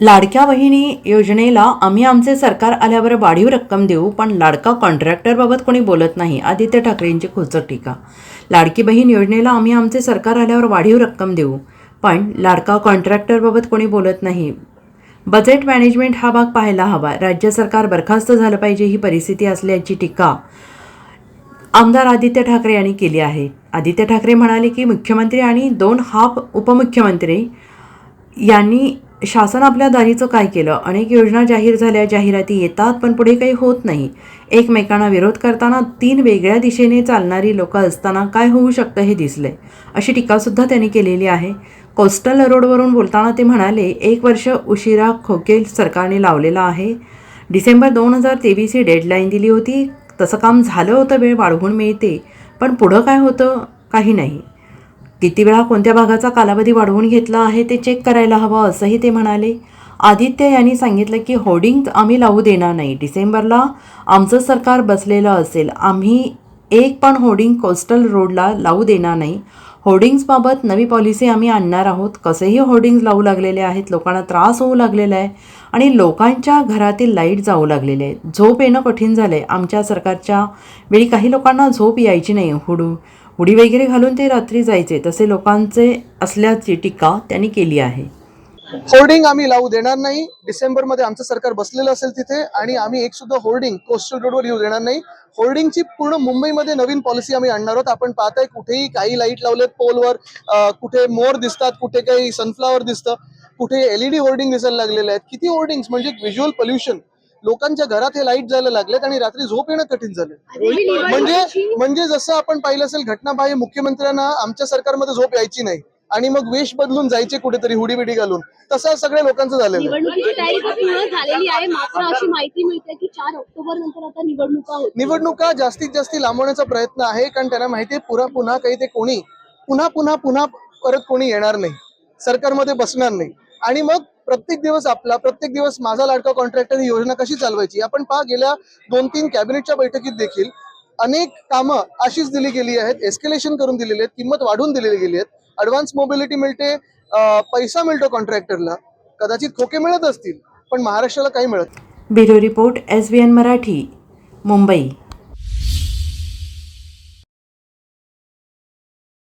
लाडक्या बहिणी योजनेला आम्ही आमचे सरकार आल्यावर वाढीव रक्कम देऊ पण लाडका कॉन्ट्रॅक्टरबाबत कोणी बोलत नाही आदित्य ठाकरेंची खोचक टीका. लाडकी बहीण योजनेला आम्ही आमचे सरकार आल्यावर वाढीव रक्कम देऊ पण लाडका कॉन्ट्रॅक्टरबाबत कोणी बोलत नाही. बजेट मॅनेजमेंट हा भाग पाहायला हवा. राज्य सरकार बरखास्त झालं पाहिजे ही परिस्थिती असल्याची टीका आमदार आदित्य ठाकरे यांनी केली आहे. आदित्य ठाकरे म्हणाले की मुख्यमंत्री आणि दोन हाफ उपमुख्यमंत्री यांनी शासन आपल्या दारीचं काय केलं? अनेक योजना जाहीर झाल्या जाहिराती येतात पण पुढे काही होत नाही. एकमेकांना विरोध करताना तीन वेगळ्या दिशेने चालणारी लोक असताना काय होऊ शकतं हे दिसले अशी टीकासुद्धा त्यांनी केलेली आहे. कोस्टल रोडवरून बोलताना ते म्हणाले एक वर्ष उशिरा खोकेल सरकारने लावलेला आहे. डिसेंबर दोन हजार तेवीस ही डेडलाईन दिली होती. तसं काम झालं होतं वेळ वाढवून मिळते. पण पुढं काय होतं? काही नाही. किती वेळा कोणत्या भागाचा कालावधी वाढवून घेतला आहे ते चेक करायला हवं असंही ते म्हणाले. आदित्य यांनी सांगितलं की होर्डिंग आम्ही लावू देणार नाही. डिसेंबरला आमचं सरकार बसलेलं असेल. आम्ही एक पण होर्डिंग कोस्टल रोडला लावू देणार नाही. होर्डिंग्सबाबत नवी पॉलिसी आम्ही आणणार आहोत. कसेही होर्डिंग्ज लावू लागलेले आहेत लोकांना त्रास होऊ लागलेला आहे आणि लोकांच्या घरातील लाइट जाऊ लागलेले आहे झोप येणं कठीण झालं आहे आमच्या सरकारच्या वेळी काही लोकांना झोप यायची नाही. हुडू उडी वगैरे घालून ते रात्री जायचे. तसे लोकांचे असल्याची टीका त्यांनी केली आहे. होर्डिंग आम्ही लावू देणार नाही. डिसेंबरमध्ये आमचं सरकार बसलेलं असेल तिथे आणि आम्ही एक सुद्धा होर्डिंग कोस्टल रोडवर येऊ देणार नाही. होर्डिंगची पूर्ण मुंबईमध्ये नवीन पॉलिसी आम्ही आणणार आहोत. आपण पाहताय कुठेही काही लाइट लावलेत पोलवर कुठे मोर दिसतात कुठे काही सनफ्लावर दिसतं कुठे एलईडी होर्डिंग दिसायला लागलेले आहेत. किती होर्डिंग्स? म्हणजे व्हिज्युअल पोल्युशन लोकांच्या घरात हे लाइट जायला लागलेत आणि रात्री झोप येणं कठीण झालं म्हणजे म्हणजे जसं आपण पाहिलं असेल घटनाबाह्य मुख्यमंत्र्यांना आमच्या सरकारमध्ये झोप यायची नाही. आणि मग वेश बदलून जायचे कुठेतरी हुडी बिडी घालून. तसं सगळ्या लोकांचं झालेलं आहे. निवडणुकीची तयारी तर पूर्ण झालेली आहे. मात्र अशी माहिती मिळते की चार ऑक्टोबर नंतर आता निवडणुका जास्तीत जास्त लांबवण्याचा प्रयत्न आहे कारण त्यांना माहिती आहे पुन्हा पुन्हा काही ते कोणी पुन्हा पुन्हा पुन्हा परत कोणी येणार नाही. सरकारमध्ये बसणार नाही. आणि मग प्रत्येक दिवस आपला प्रत्येक दिवस माझा लाडका कॉन्ट्रॅक्टर ही योजना कशी चालवायची? आपण पहा गेल्या दोन तीन कॅबिनेटच्या बैठकीत देखील अनेक कामं अशीच दिली गेली आहेत एस्केलेशन करून दिलेली आहेत किंमत वाढवून दिलेली गेली आहेत. ऍडव्हान्स मोबिलिटी मिळते पैसा मिळतो कॉन्ट्रॅक्टरला कदाचित खोके मिळत असतील पण महाराष्ट्राला काही मिळत bureau report S B N Marathi Mumbai.